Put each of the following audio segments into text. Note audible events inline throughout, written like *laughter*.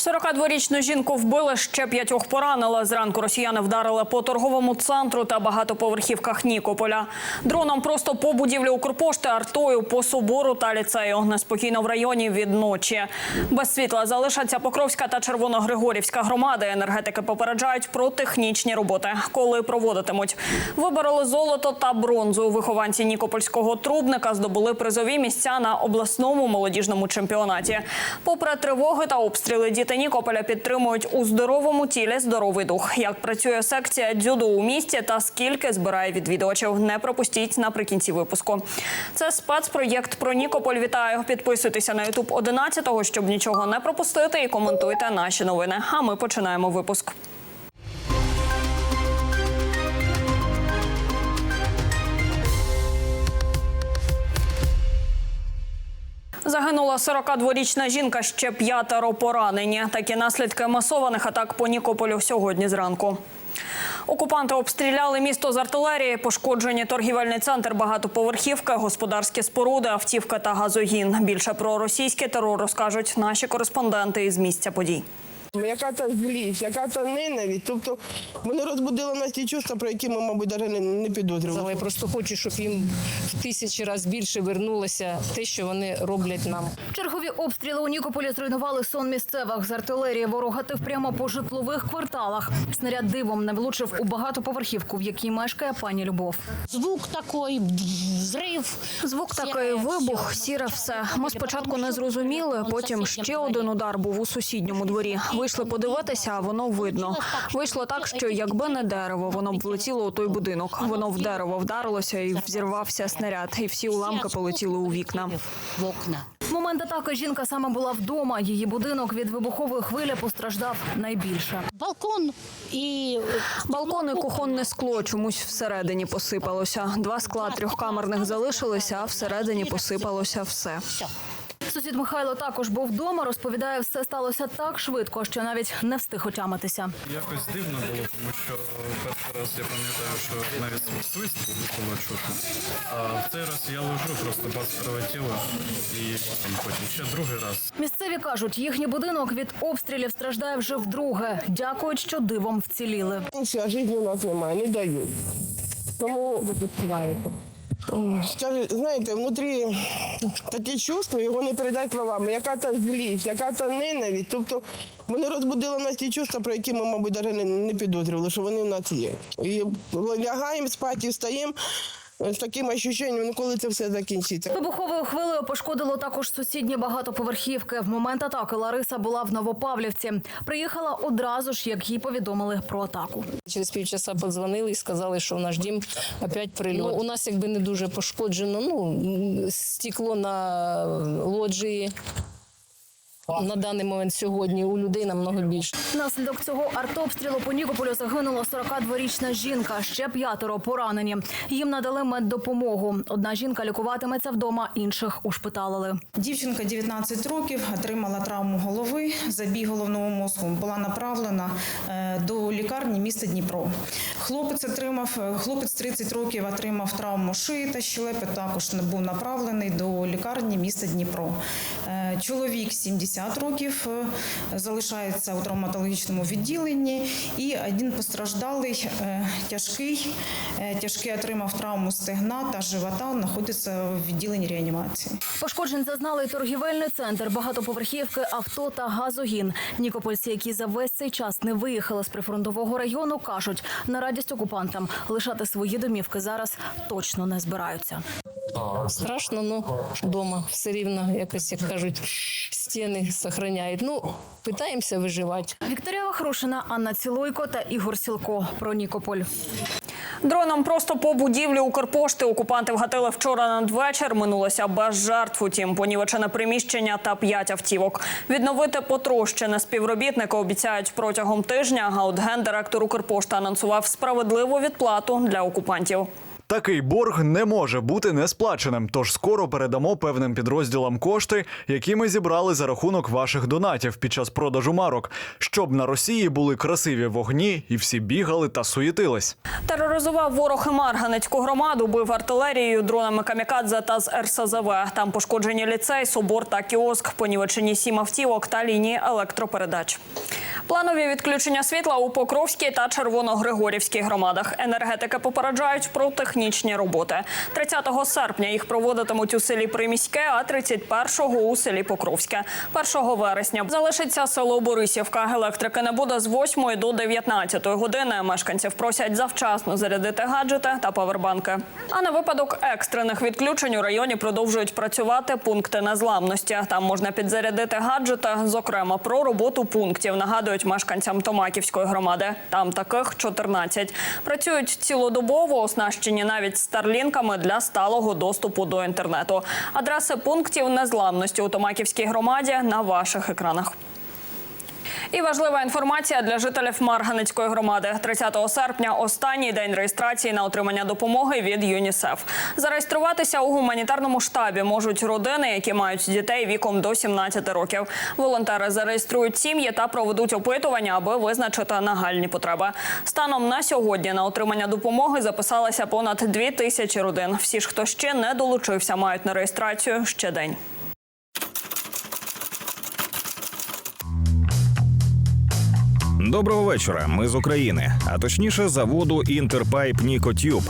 42-річну жінку вбили, ще п'ятьох поранили. Зранку росіяни вдарили по торговому центру та багатоповерхівках Нікополя. Дроном просто по будівлі Укрпошти, артою по собору та ліцею. Неспокійно в районі від ночі. Без світла залишаться Покровська та Червоногригорівська громади. Енергетики попереджають про технічні роботи, коли проводитимуть. Вибороли золото та бронзу. Вихованці Нікопольського трубника здобули призові місця на обласному молодіжному чемпіонаті. Попри тривоги та обстріли, діти Нікополя підтримують у здоровому тілі здоровий дух. Як працює секція дзюдо у місті та скільки збирає відвідувачів. Не пропустіть наприкінці випуску. Це спецпроєкт про Нікополь. Вітаю! Підписуйтеся на Ютуб 11-го, щоб нічого не пропустити, і коментуйте наші новини. А ми починаємо випуск. Загинула 42-річна жінка, ще п'ятеро поранені. Такі наслідки масованих атак по Нікополю сьогодні зранку. Окупанти обстріляли місто з артилерії, пошкоджені торгівельний центр, багатоповерхівка, господарські споруди, автівка та газогін. Більше про російський терор розкажуть наші кореспонденти із місця подій. Яка та злість, яка та ненависть. Тобто вони розбудили нас ті чувства, про які ми, мабуть, навіть не, підозрювали. Я просто хочу, щоб їм в тисячі разів більше вернулося те, що вони роблять нам. Чергові обстріли у Нікополі зруйнували сон місцевих з артилерії. Ворог гатив прямо по житлових кварталах. Снаряд дивом не влучив у багатоповерхівку, в якій мешкає пані Любов. Звук такий, взрив. Звук такий вибух, сіре все. Ми спочатку не зрозуміли. Потім ще один удар був у сусідньому дворі. Вийшли подивитися, а воно видно. Вийшло так, що якби не дерево, воно б влетіло у той будинок. Воно в дерево вдарилося і взірвався снаряд, і всі уламки полетіли у вікна. В окна. В момент атаки жінка саме була вдома. Її будинок від вибухової хвилі постраждав найбільше. Балкон і Балкон і кухонне скло чомусь всередині посипалося. Два скла трьохкамерних залишилися, а всередині посипалося все. Сусід Михайло також був вдома. Розповідає, все сталося так швидко, що навіть не встиг отямитися. Якось дивно було, тому що перший раз я пам'ятаю, що навіть свист було чути. А в цей раз я лежу, просто бац прилетіло і потім ще другий раз. Місцеві кажуть, їхній будинок від обстрілів страждає вже вдруге. Дякують, що дивом вціліли. Життя у нас немає, не дають. Тому Ой, скажи, знаєте, внутрі такі чувства, його не передати словами. Яка та злість, яка та ненависть. Тобто вони розбудили нас ті чувства, про які ми, мабуть, навіть не підозрювали, що вони в нас є. І лягаємо спати, встаємо з таким відчуттям, ну коли це все закінчиться. Вибуховою хвилею пошкодило також сусідні багатоповерхівки. В момент атаки Лариса була в Новопавлівці. Приїхала одразу ж, як їй повідомили про атаку. Через півчаса подзвонили і сказали, що в наш дім опять прильот. Ну, у нас якби не дуже пошкоджено. Ну, стекло на лоджії. На даний момент сьогодні у людей намного більше. Внаслідок цього артобстрілу по Нікополю загинула 42-річна жінка. Ще п'ятеро поранені. Їм надали меддопомогу. Одна жінка лікуватиметься вдома, інших ушпиталили. Дівчинка 19 років отримала травму голови, забій головного мозку. Була направлена е, до лікарні міста Дніпро. Хлопець отримав е, хлопець 30 років отримав травму шиї та щелепи. Також не був направлений до лікарні міста Дніпро. Е, Чоловік 70 років е, залишається у травматологічному відділенні. І один постраждалий е, тяжкий, е, тяжкий отримав травму стегна та живота. Знаходиться в відділенні реанімації. Пошкоджень зазнали торгівельний центр, багатоповерхівки, авто та газогін. Нікопольці, які за весь цей час не виїхали з прифронтового району, кажуть, на радість окупантам лишати свої домівки зараз точно не збираються. Страшно, але вдома все рівно, якось, як кажуть, стіни зберігають. Ну, питаємося виживати. Вікторія Вахрушина, Анна Цілойко та Ігор Сілко про Нікополь. Дроном просто по будівлі Укрпошти окупанти вгатили вчора надвечір. Минулося без жертв. Утім, понівечене приміщення та п'ять автівок. Відновити потрощене співробітники обіцяють протягом тижня. А от гендиректор Укрпошти анонсував справедливу відплату для окупантів. Такий борг не може бути несплаченим, тож скоро передамо певним підрозділам кошти, які ми зібрали за рахунок ваших донатів під час продажу марок, щоб на Росії були красиві вогні і всі бігали та суєтились. Тероризував ворог Марганецьку громаду, бив артилерією, дронами камікадзе та з РСЗВ. Там пошкоджені ліцей, собор та кіоск, понівечені сім автівок та лінії електропередач. Планові відключення світла у Покровській та Червоногригорівській громадах. Енергетики попереджають про технічні роботи. 30 серпня їх проводитимуть у селі Приміське, а 31-го у селі Покровське. 1 вересня залишиться село Борисівка. Електрики не буде з 8 до 19 години. Мешканців просять завчасно зарядити гаджети та павербанки. А на випадок екстрених відключень у районі продовжують працювати пункти незламності. Там можна підзарядити гаджети. Зокрема, про роботу пунктів нагадують мешканцям Томаківської громади. Там таких 14. Працюють цілодобово, оснащені навіть старлінками для сталого доступу до інтернету. Адреси пунктів незламності у Томаківській громаді на ваших екранах. І важлива інформація для жителів Марганецької громади. 30 серпня останній день реєстрації на отримання допомоги від ЮНІСЕФ. Зареєструватися у гуманітарному штабі можуть родини, які мають дітей віком до 17 років. Волонтери зареєструють сім'ї та проведуть опитування, аби визначити нагальні потреби. Станом на сьогодні на отримання допомоги записалося понад 2 тисячі родин. Всі ж, хто ще не долучився, мають на реєстрацію ще день. Доброго вечора. Ми з України, а точніше заводу Інтерпайп Нікотюб.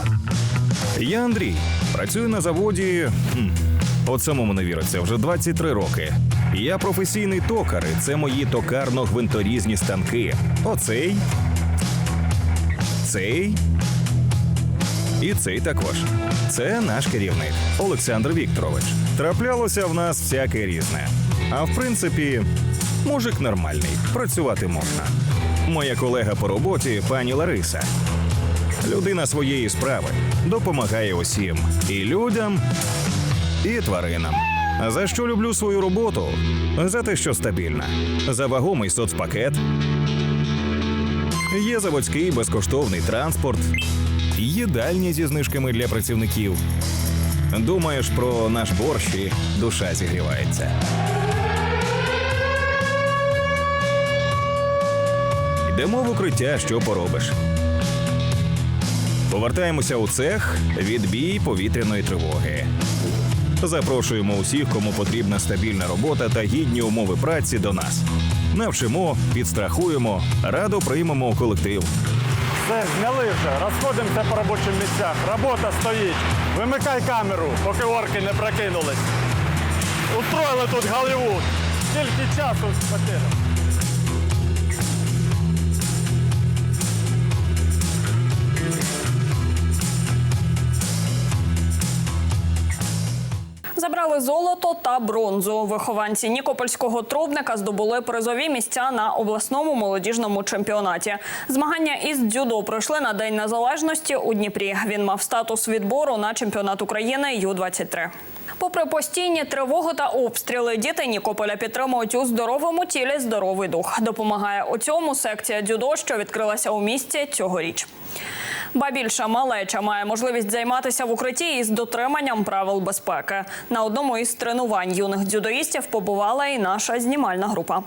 Я Андрій. Працюю на заводі. хм, От самому не віриться, вже 23 роки. Я професійний токар, і це мої токарно-гвинторізні станки. Оцей. Цей. І цей також. Це наш керівник Олександр Вікторович. Траплялося в нас всяке різне. А в принципі, мужик нормальний, працювати можна. Моя колега по роботі, пані Лариса. Людина своєї справи допомагає усім і людям, і тваринам. За що люблю свою роботу? За те, що стабільна, за вагомий соцпакет. Є заводський безкоштовний транспорт, їдальні зі знижками для працівників. Думаєш про наш борщ і душа зігрівається. Йдемо в укриття, що поробиш. Повертаємося у цех, відбій повітряної тривоги. Запрошуємо усіх, кому потрібна стабільна робота та гідні умови праці до нас. Навчимо, підстрахуємо, радо приймемо у колектив. Все, зняли вже, розходимося по робочим місцях. Робота стоїть. Вимикай камеру, поки орки не прокинулись. Устроїли тут Голлівуд. Скільки часу потеряно. Забрали золото та бронзу. Вихованці Нікопольського трубника здобули призові місця на обласному молодіжному чемпіонаті. Змагання із дзюдо пройшли на День Незалежності у Дніпрі. Він мав статус відбору на чемпіонат України Ю-23. Попри постійні тривоги та обстріли, діти Нікополя підтримують у здоровому тілі здоровий дух. Допомагає у цьому секція дзюдо, що відкрилася у місті цьогоріч. Ба більше малеча має можливість займатися в укритті із дотриманням правил безпеки. На одному із тренувань юних дзюдоїстів побувала і наша знімальна група.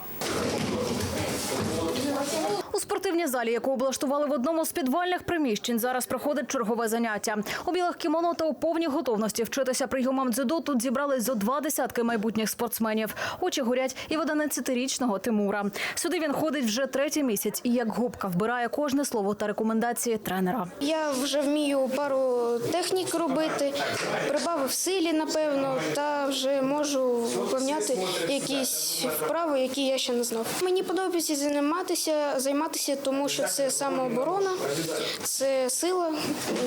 Спортивній залі, яку облаштували в одному з підвальних приміщень, зараз проходить чергове заняття. У білих кімоно та у повній готовності вчитися прийомам дзюдо тут зібрались зо два десятки майбутніх спортсменів. Очі горять і в 11-річного Тимура. Сюди він ходить вже третій місяць і як губка вбирає кожне слово та рекомендації тренера. Я вже вмію пару технік робити, прибавив силі, напевно, та вже можу виповняти якісь вправи, які я ще не знав. Мені подобається займатися, займатися, тому що це самооборона, це сила,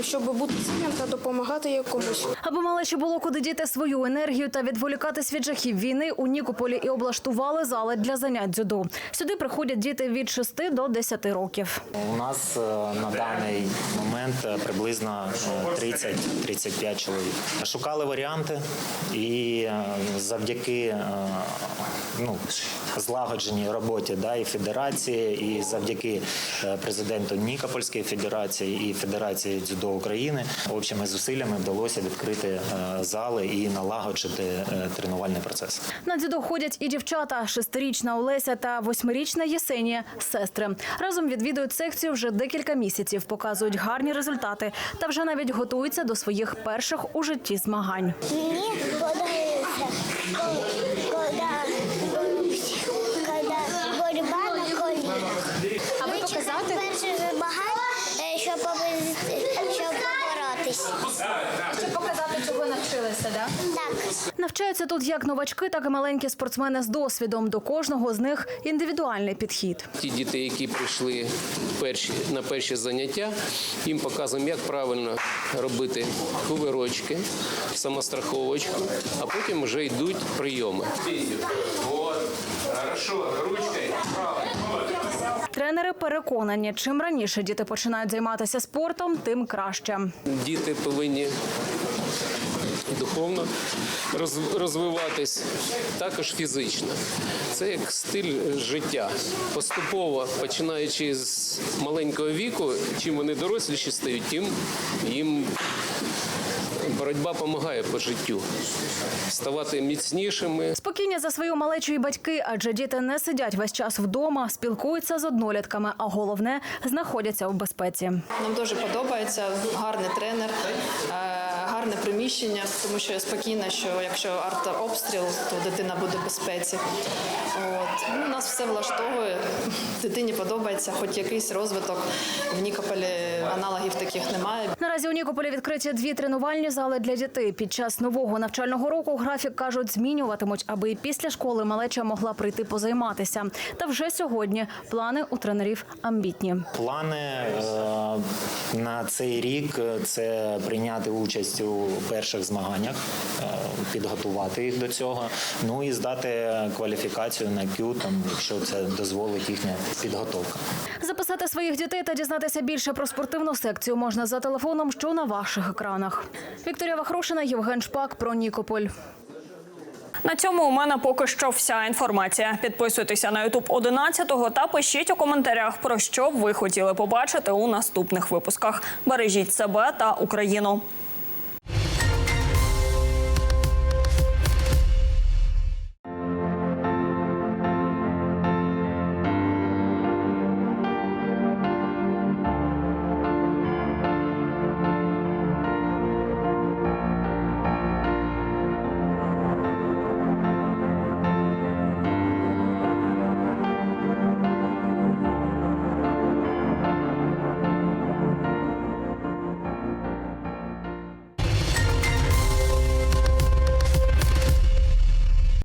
щоб бути сильним та допомагати комусь. Аби малечі було куди діти свою енергію та відволікатись від жахів війни, у Нікополі і облаштували зали для занять дзюдо. Сюди приходять діти від 6 до 10 років. У нас е, на даний момент е, приблизно е, 30-35 чоловік. Шукали варіанти, і е, завдяки е, ну, злагодженій роботі да, і федерації, і завдяки завдяки е, президенту Нікопольської федерації і Федерації дзюдо України общими зусиллями вдалося відкрити е, зали і налагоджити е, тренувальний процес. На дзюдо ходять і дівчата. Шестирічна Олеся та восьмирічна Єсенія – сестри. Разом відвідують секцію вже декілька місяців, показують гарні результати та вже навіть готуються до своїх перших у житті змагань. Мені подобається, Навчаються тут як новачки, так і маленькі спортсмени з досвідом. До кожного з них індивідуальний підхід. Ті діти, які прийшли перші, на перші заняття, їм показуємо, як правильно робити кувирочки, самостраховочку, а потім вже йдуть прийоми. Хорошо, ручкою, правильно. Тренери переконані, чим раніше діти починають займатися спортом, тим краще. Діти повинні духовно розвиватись, також фізично. Це як стиль життя. Поступово, починаючи з маленького віку, чим вони доросліші стають, тим їм боротьба допомагає по життю. Ставати міцнішими, Спокійні за свою малечу і батьки, адже діти не сидять весь час вдома, спілкуються з однолітками, а головне знаходяться в безпеці. Нам дуже подобається гарний тренер, гарне приміщення, тому що я спокійна, що якщо артобстріл, то дитина буде в безпеці. От. Ну, нас все влаштовує. *laughs* Дитині подобається, хоч якийсь розвиток. В Нікополі аналогів таких немає. Наразі у Нікополі відкриті дві тренувальні зали для дітей. Під час нового навчального року графік кажуть змінюватимуть, аби і після школи малеча могла прийти позайматися. Та вже сьогодні плани у тренерів амбітні. Плани е, на цей рік е, це прийняти участь у перших змаганнях, е, підготувати їх до цього, ну і здати кваліфікацію на Q, там, якщо це дозволить їхня підготовка. Записати своїх дітей та дізнатися більше про спортивну секцію можна за телефоном, що на ваших екранах. Вікторія Вахрушина, Євген Шпак про Нікополь. На цьому у мене поки що вся інформація. Підписуйтеся на Ютуб 11 та пишіть у коментарях, про що б ви хотіли побачити у наступних випусках. Бережіть себе та Україну.